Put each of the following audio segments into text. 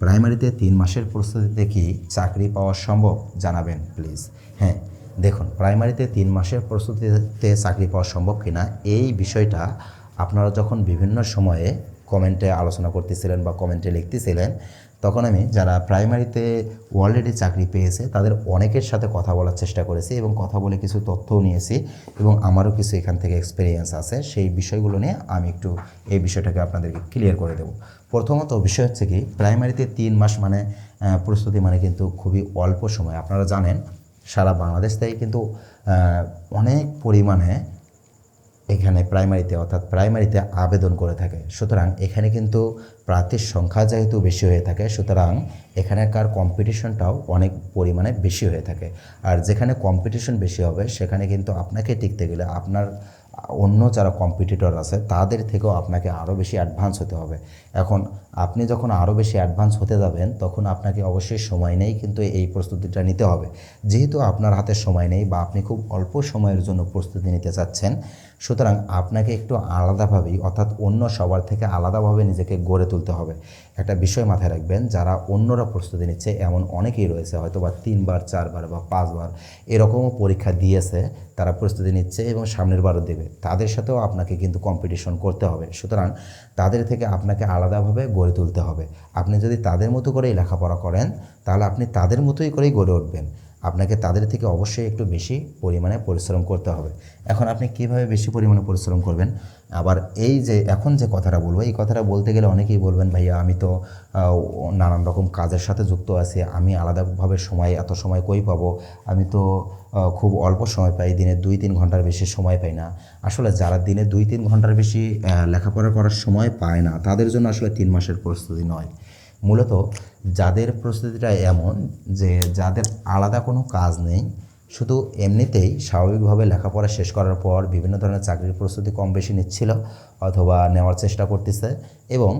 প্রাইমারিতে তিন মাসের প্রস্তুতিতে কি চাকরি পাওয়া সম্ভব? জানাবেন, প্লিজ। হ্যাঁ দেখুন, প্রাইমারিতে তিন মাসের প্রস্তুতিতে চাকরি পাওয়া সম্ভব কিনা এই বিষয়টা আপনারা যখন বিভিন্ন সময়ে কমেন্টে আলোচনা করতেছিলেন বা কমেন্টে লিখতেছিলেন, তখন আমি যারা প্রাইমারিতে অলরেডি চাকরি পেয়েছে, তাদের অনেকের সাথে কথা বলার চেষ্টা করেছি এবং কথা বলে কিছু তথ্যও নিয়েছি এবং আমারও কিছু এখান থেকে এক্সপিরিয়েন্স আছে। সেই বিষয়গুলো নিয়ে আমি একটু এই বিষয়টাকে আপনাদেরকে ক্লিয়ার করে দেবো। প্রথমত বিষয় হচ্ছে কি প্রাইমারিতে তিন মাস মানে প্রস্তুতি মানে কিন্তু খুবই অল্প সময়। আপনারা জানেন, সারা বাংলাদেশ থেকে কিন্তু অনেক পরিমাণে এখানে প্রাইমারিতে অর্থাৎ প্রাইমারিতে আবেদন করে থাকে। সুতরাং এখানে কিন্তু প্রার্থীর সংখ্যা যেহেতু বেশি হয়ে থাকে, সুতরাং এখানকার কম্পিটিশনটাও অনেক পরিমাণে বেশি হয়ে থাকে। আর যেখানে কম্পিটিশন বেশি হবে, সেখানে কিন্তু আপনাকে টিকতে গেলে আপনার অন্য যারা কম্পিটিটর আছে, তাদের থেকেও আপনাকে আরও বেশি অ্যাডভান্স হতে হবে। এখন আপনি যখন আরও বেশি অ্যাডভান্স হতে যাবেন, তখন আপনাকে অবশ্যই সময় নেই কিন্তু এই প্রস্তুতিটা নিতে হবে। যেহেতু আপনার হাতে সময় নেই বা আপনি খুব অল্প সময়ের জন্য প্রস্তুতি নিতে চাচ্ছেন সুতরাং আপনাকে একটু আলাদাভাবেই, অর্থাৎ অন্য সবার থেকে আলাদাভাবে নিজেকে গড়ে তুলতে হবে। একটা বিষয় মাথায় রাখবেন, যারা অন্যরা প্রস্তুতি নিচ্ছে, এমন অনেকেই রয়েছে হয়তো বা তিনবার, চারবার বা পাঁচবার এরকমও পরীক্ষা দিয়েছে, তারা প্রস্তুতি নিচ্ছে এবং সামনের বারও দেবে। তাদের সাথেও আপনাকে কিন্তু কম্পিটিশন করতে হবে। সুতরাং তাদের থেকে আপনাকে আলাদাভাবে গড়ে তুলতে হবে। আপনি যদি তাদের মতো করেই লেখাপড়া করেন, তাহলে আপনি তাদের মতোই করেই গড়ে উঠবেন। আপনাকে তাদের থেকে অবশ্যই একটু বেশি পরিমাণে পরিশ্রম করতে হবে। এখন আপনি কীভাবে বেশি পরিমাণে পরিশ্রম করবেন? আবার এই যে এখন যে কথাটা বলব, এই কথাটা বলতে গেলে অনেকেই বলবেন, ভাইয়া, আমি তো নানান রকম কাজের সাথে যুক্ত আছি, আমি আলাদাভাবে সময়, এত সময় কই পাবো? আমি তো খুব অল্প সময় পাই, দিনে দুই তিন ঘণ্টার বেশি সময় পাই না। আসলে যারা দিনে দুই তিন ঘণ্টার বেশি লেখাপড়া করার সময় পায় না, তাদের জন্য আসলে তিন মাসের প্রস্তুতি নয়। মূলত যাদের প্রস্তুতিটা এমন যে যাদের আলাদা কোনো কাজ নেই, শুধু এমনিতেই স্বাভাবিকভাবে লেখাপড়া শেষ করার পর বিভিন্ন ধরনের চাকরির প্রস্তুতি কম বেশি নিচ্ছিল অথবা নেওয়ার চেষ্টা করতেছে এবং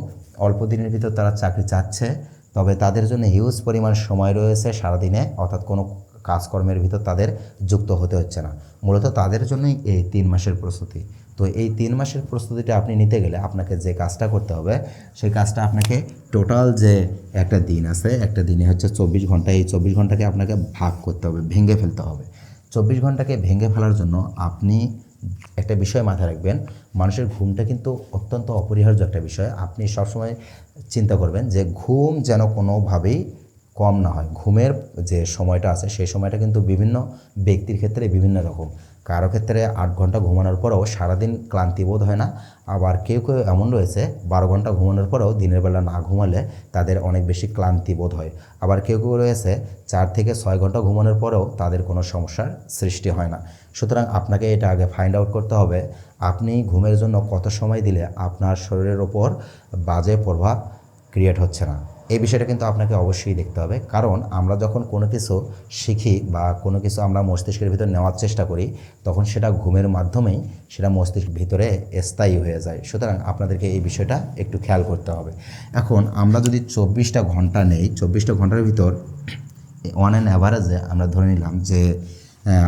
অল্প দিনের ভিতর তারা চাকরি চাচ্ছে, তবে তাদের জন্য হিউজ পরিমাণ সময় রয়েছে সারাদিনে, অর্থাৎ কোনো কাজকর্মের ভিতর তাদের যুক্ত হতে হচ্ছে না। মূলত তাদের জন্যই এই তিন মাসের প্রস্তুতি। তো এই তিন মাসের প্রস্তুতিটা আপনি নিতে গেলে আপনাকে যে কাজটা করতে হবে, সেই কাজটা আপনাকে টোটাল যে একটা দিন আছে, একটা দিনে হচ্ছে চব্বিশ ঘণ্টা, এই চব্বিশ ঘন্টাকে আপনাকে ভাগ করতে হবে, ভেঙে ফেলতে হবে। চব্বিশ ঘন্টাকে ভেঙে ফেলার জন্য আপনি একটা বিষয় মাথায় রাখবেন, মানুষের ঘুমটা কিন্তু অত্যন্ত অপরিহার্য একটা বিষয়। আপনি সবসময় চিন্তা করবেন যে ঘুম যেন কোনোভাবেই কম না হয়। ঘুমের যে সময়টা আছে, সেই সময়টা কিন্তু বিভিন্ন ব্যক্তির ক্ষেত্রে বিভিন্ন রকম। কারও ক্ষেত্রে আট ঘণ্টা ঘুমানোর পরেও সারাদিন ক্লান্তি বোধ হয় না। আবার কেউ কেউ এমন রয়েছে, বারো ঘণ্টা ঘুমানোর পরেও দিনের বেলা না ঘুমালে তাদের অনেক বেশি ক্লান্তি বোধ হয়। আবার কেউ কেউ রয়েছে, চার থেকে ছয় ঘণ্টা ঘুমানোর পরেও তাদের কোনো সমস্যার সৃষ্টি হয় না। সুতরাং আপনাকে এটা আগে ফাইন্ড আউট করতে হবে, আপনি ঘুমের জন্য কত সময় দিলে আপনার শরীরের ওপর বাজে প্রভাব ক্রিয়েট হচ্ছে না। এই বিষয়টা কিন্তু আপনাকে অবশ্যই দেখতে হবে। কারণ আমরা যখন কোনো কিছু শিখি বা কোনো কিছু আমরা মস্তিষ্কের ভিতর নেওয়ার চেষ্টা করি, তখন সেটা ঘুমের মাধ্যমেই সেটা মস্তিষ্কের ভিতরে স্থায়ী হয়ে যায়। সুতরাং আপনাদেরকে এই বিষয়টা একটু খেয়াল করতে হবে। এখন আমরা যদি চব্বিশটা ঘণ্টা নেই, চব্বিশটা ঘণ্টার ভিতর অন অ্যান অ্যাভারেজে আমরা ধরে নিলাম যে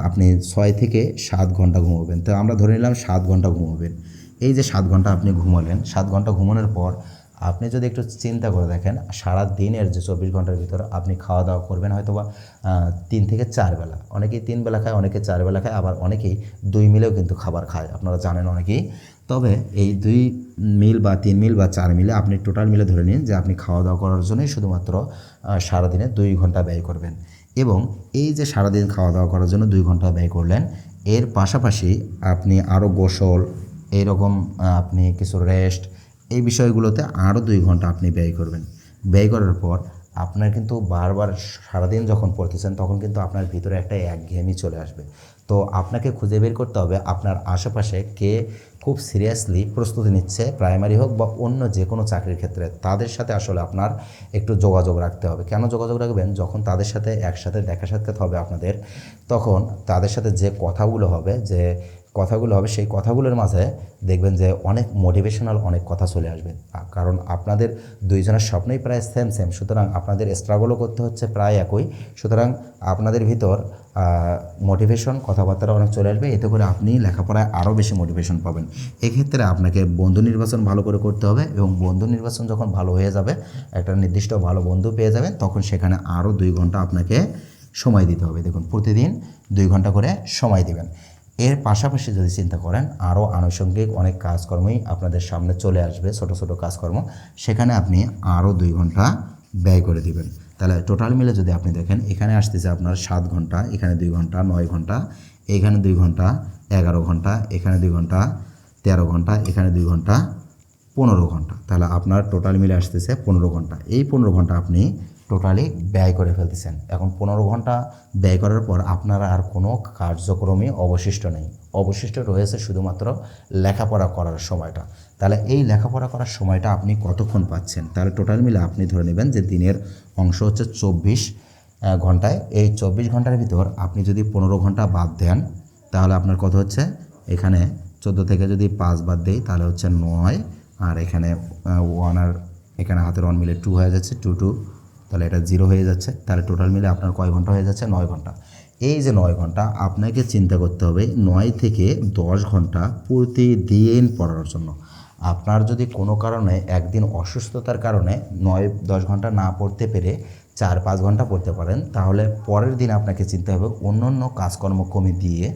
আপনি ছয় থেকে সাত ঘণ্টা ঘুমাবেন। তো আমরা ধরে নিলাম সাত ঘণ্টা ঘুমাবেন। এই যে সাত ঘণ্টা আপনি ঘুমালেন, সাত ঘণ্টা ঘুমানোর পর আপনি যদি একটু চিন্তা করে দেখেন, সারা দিনের যে চব্বিশ ঘণ্টার ভিতর আপনি খাওয়া দাওয়া করবেন হয়তো বা তিন থেকে চার বেলা। অনেকেই তিন বেলা খায়, অনেকে চার বেলা খায়, আবার অনেকেই দুই মিলেও কিন্তু খাবার খায়। আপনারা জানেন অনেকেই। তবে এই দুই মিল বা তিন মিল বা চার মিলে আপনি টোটাল মিলে ধরে নিন যে আপনি খাওয়া দাওয়া করার জন্যই শুধুমাত্র সারাদিনে দুই ঘণ্টা ব্যয় করবেন। এবং এই যে সারাদিন খাওয়া দাওয়া করার জন্য দুই ঘণ্টা ব্যয় করলেন, এর পাশাপাশি আপনি আরও গোসল এইরকম আপনি কিছু রেস্ট এই বিষয়গুলোতে আরও দুই ঘণ্টা আপনি ব্যয় করবেন। ব্যয় করার পর আপনার কিন্তু বারবার সারাদিন যখন পড়তেছেন, তখন কিন্তু আপনার ভিতরে একটা একঘেয়েমি চলে আসবে। তো আপনাকে খুঁজে বের করতে হবে আপনার আশেপাশে কে খুব সিরিয়াসলি প্রস্তুতি নিচ্ছে প্রাইমারি হোক বা অন্য যে কোনো চাকরির ক্ষেত্রে। তাদের সাথে আসলে আপনার একটু যোগাযোগ রাখতে হবে। কেন যোগাযোগ রাখবেন? যখন তাদের সাথে একসাথে দেখা সাক্ষাৎ হবে আপনাদের, তখন তাদের সাথে যে কথাগুলো হবে, যে কথাগুলো হবে, সেই কথাগুলোর মাঝে দেখবেন যে অনেক মোটিভেশনাল অনেক কথা চলে আসবে। কারণ আপনাদের দুইজনের স্বপ্নই প্রায় সেম সেম সুতরাং আপনাদের স্ট্রাগলও করতে হচ্ছে প্রায় একই। সুতরাং আপনাদের ভিতর মোটিভেশন কথাবার্তা অনেক চলে আসবে। এতে করে আপনি লেখাপড়ায় আরও বেশি মোটিভেশন পাবেন। এক্ষেত্রে আপনাকে বন্ধু নির্বাচন ভালো করে করতে হবে এবং বন্ধু নির্বাচন যখন ভালো হয়ে যাবে, একটা নির্দিষ্ট ভালো বন্ধু পেয়ে যাবেন, তখন সেখানে আরও দুই ঘণ্টা আপনাকে সময় দিতে হবে। দেখুন, প্রতিদিন দুই ঘণ্টা করে সময় দিবেন। এর পাশাপাশি যদি চিন্তা করেন, আরও আনুষঙ্গিক অনেক কাজকর্মই আপনাদের সামনে চলে আসবে, ছোট ছোট কাজকর্ম। সেখানে আপনি আরও দুই ঘণ্টা ব্যয় করে দিবেন। তাহলে টোটাল মিলে যদি আপনি দেখেন, এখানে আসতেছে আপনার সাত ঘণ্টা, এখানে দুই ঘণ্টা, নয় ঘণ্টা, এখানে দুই ঘণ্টা, এগারো ঘণ্টা, এখানে দুই ঘণ্টা, তেরো ঘণ্টা, এখানে দুই ঘণ্টা, পনেরো ঘণ্টা। তাহলে আপনার টোটাল মিলে আসতেছে পনেরো ঘণ্টা। এই পনেরো ঘণ্টা আপনি টোটালি ব্যয় করে ফেলতেছেন। এখন পনেরো ঘণ্টা ব্যয় করার পর আপনার আর কোনো কার্যক্রমে অবশিষ্ট নেই। অবশিষ্ট রয়েছে শুধুমাত্র লেখাপড়া করার সময়টা। তাহলে এই লেখাপড়া করার সময়টা আপনি কতক্ষণ পাচ্ছেন? তাহলে টোটাল মিলে আপনি ধরে নেবেন যে দিনের অংশ হচ্ছে চব্বিশ ঘন্টায়। এই চব্বিশ ঘণ্টার ভিতর আপনি যদি পনেরো ঘণ্টা বাদ দেন, তাহলে আপনার কত হচ্ছে? এখানে চোদ্দ থেকে যদি পাঁচ বাদ দেই, তাহলে হচ্ছে নয়। আর এখানে ওয়ান আর এখানে হাতের ওয়ান মিলে টু হয়ে যাচ্ছে টু টু তাহলে এটা জিরো হয়ে যাচ্ছে। তাহলে টোটাল মিলে আপনার কয় ঘণ্টা হয়ে যাচ্ছে? নয় ঘণ্টা। এই যে নয় ঘণ্টা, আপনাকে চিন্তা করতে হবে নয় থেকে দশ ঘণ্টা প্রতিদিন পড়ার জন্য। আপনার যদি কোনো কারণে একদিন অসুস্থতার কারণে নয়, দশ ঘণ্টা না পড়তে পেরে চার, পাঁচ ঘণ্টা পড়তে পারেন, তাহলে পরের দিন আপনাকে চিন্তা হবে অন্য অন্য কাজকর্ম কমে দিয়ে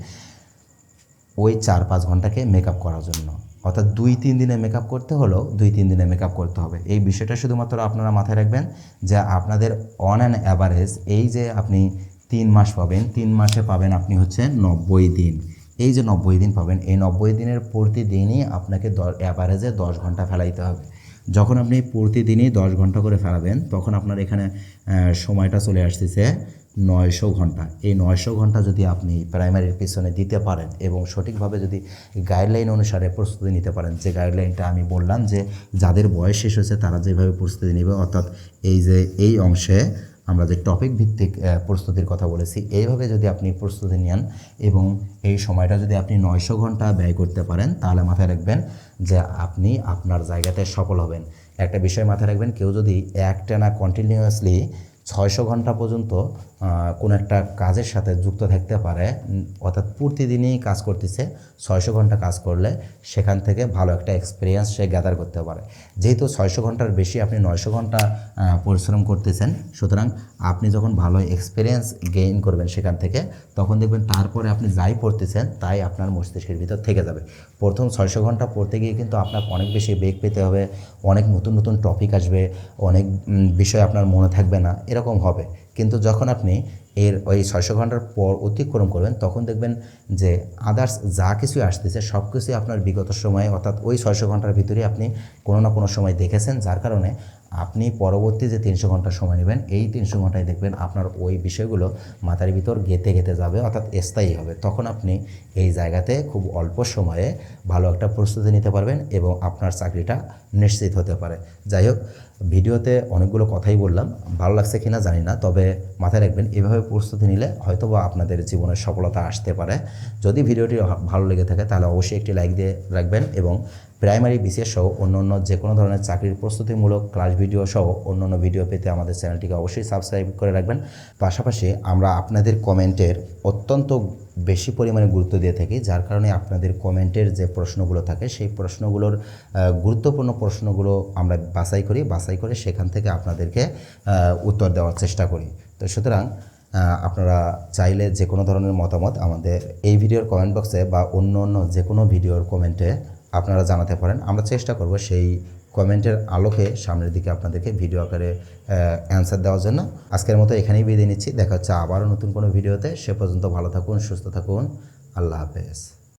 ওই চার, পাঁচ ঘন্টাকে মেকআপ করার জন্য। অর্থাৎ দুই, তিন দিনে মেকআপ করতে হলেও দুই, তিন দিনে মেকআপ করতে হবে। এই বিষয়টা শুধুমাত্র আপনারা মাথায় রাখবেন যে আপনাদের অন অ্যান অ্যাভারেজ এই যে আপনি তিন মাস পাবেন, তিন মাসে পাবেন আপনি হচ্ছে নব্বই দিন। এই যে নব্বই দিন পাবেন, এই নব্বই দিনের প্রতিদিনই আপনাকে অ্যাভারেজে দশ ঘণ্টা ফেলাইতে হবে। যখন আপনি প্রতিদিনই দশ ঘণ্টা করে ফেলাবেন, তখন আপনার এখানে সময়টা চলে আসতেছে নয়শো ঘণ্টা। এই নয়শো ঘণ্টা যদি আপনি প্রাইমারির পিছনে দিতে পারেন এবং সঠিকভাবে যদি গাইডলাইন অনুসারে প্রস্তুতি নিতে পারেন, যে গাইডলাইনটা আমি বললাম যে যাদের বয়স শেষ হয়েছে তারা যেভাবে প্রস্তুতি নেবে, অর্থাৎ এই যে এই অংশে আমরা যে টপিক ভিত্তিক প্রস্তুতির কথা বলেছি, এইভাবে যদি আপনি প্রস্তুতি নেন এবং এই সময়টা যদি আপনি নয়শো ঘণ্টা ব্যয় করতে পারেন, তাহলে মাথায় রাখবেন যে আপনি আপনার জায়গাতে সফল হবেন। একটা বিষয় মাথায় রাখবেন, কেউ যদি একটানা কন্টিনিউয়াসলি ছয়শো ঘণ্টা পর্যন্ত কোনো একটা কাজের সাথে যুক্ত থাকতে পারে অর্থাৎ প্রতিদিনই কাজ করতেছে, ছয়শো ঘণ্টা কাজ করলে সেখান থেকে ভালো একটা এক্সপিরিয়েন্স সে গ্যাদার করতে পারে। যেহেতু ছয়শো ঘণ্টার বেশি আপনি নয়শো ঘণ্টা পরিশ্রম করতেছেন, সুতরাং আপনি যখন ভালো এক্সপিরিয়েন্স গেইন করবেন সেখান থেকে, তখন দেখবেন তারপরে আপনি যাই পড়তেছেন, তাই আপনার মস্তিষ্কের ভিতর থেকে যাবে। প্রথম ছয়শো ঘণ্টা পড়তে গিয়ে কিন্তু আপনাকে অনেক বেশি বেগ পেতে হবে, অনেক নতুন নতুন টপিক আসবে, অনেক বিষয় আপনার মনে থাকবে না, এরকম হবে। কিন্তু যখন আপনি এর ওই ছয়শো ঘণ্টার পর অতিক্রম করবেন, তখন দেখবেন যে আদার্স যা কিছুই আসতেছে, সব কিছুই আপনার বিগত সময়ে, অর্থাৎ ওই ছয়শো ঘণ্টার ভিতরে আপনি কোনো না কোনো সময় দেখেছেন, যার কারণে আপনি পরবর্তী যে তিনশো ঘণ্টা সময় নেবেন, এই তিনশো ঘন্টায় দেখবেন আপনার ওই বিষয়গুলো মাথার ভিতর গেতে গেতে যাবে, অর্থাৎ স্থায়ী হবে। তখন আপনি এই জায়গাতে খুব অল্প সময়ে ভালো একটা প্রস্তুতি নিতে পারবেন এবং আপনার চাকরিটা নিশ্চিত হতে পারে। যাই হোক, ভিডিওতে অনেকগুলো কথাই বললাম, ভালো লাগছে কিনা জানি না, তবে মাথায় রাখবেন, এভাবে প্রস্তুতি নিলে হয়তোবা আপনাদের জীবনে সফলতা আসতে পারে। যদি ভিডিওটি ভালো লেগে থাকে, তাহলে অবশ্যই একটি লাইক দিয়ে রাখবেন এবং প্রাইমারি বিসিএস সহ অন্য অন্য যে কোনো ধরনের চাকরির প্রস্তুতিমূলক ক্লাস ভিডিও সহ অন্য অন্য ভিডিও পেতে আমাদের চ্যানেলটিকে অবশ্যই সাবস্ক্রাইব করে রাখবেন। পাশাপাশি আমরা আপনাদের কমেন্টের অত্যন্ত বেশি পরিমাণে গুরুত্ব দিয়ে থাকি, যার কারণে আপনাদের কমেন্টের যে প্রশ্নগুলো থাকে, সেই প্রশ্নগুলোর গুরুত্বপূর্ণ প্রশ্নগুলো আমরা বাছাই করি, বাছাই করে সেখান থেকে আপনাদেরকে উত্তর দেওয়ার চেষ্টা করি। তো সুতরাং আপনারা চাইলে যে কোনো ধরনের মতামত আমাদের এই ভিডিওর কমেন্ট বক্সে বা অন্য অন্য যে কোনো ভিডিওর কমেন্টে আপনারা জানাতে পারেন। আমরা চেষ্টা করব সেই কমেন্টের আলোকে সামনের দিকে আপনাদেরকে ভিডিও আকারে অ্যান্সার দেওয়ার জন্য। আজকের মতো এখানেই বিদায় নিচ্ছি। দেখা হচ্ছে আবারও নতুন কোনো ভিডিওতে সে পর্যন্ত ভালো থাকুন, সুস্থ থাকুন। আল্লাহ হাফেজ।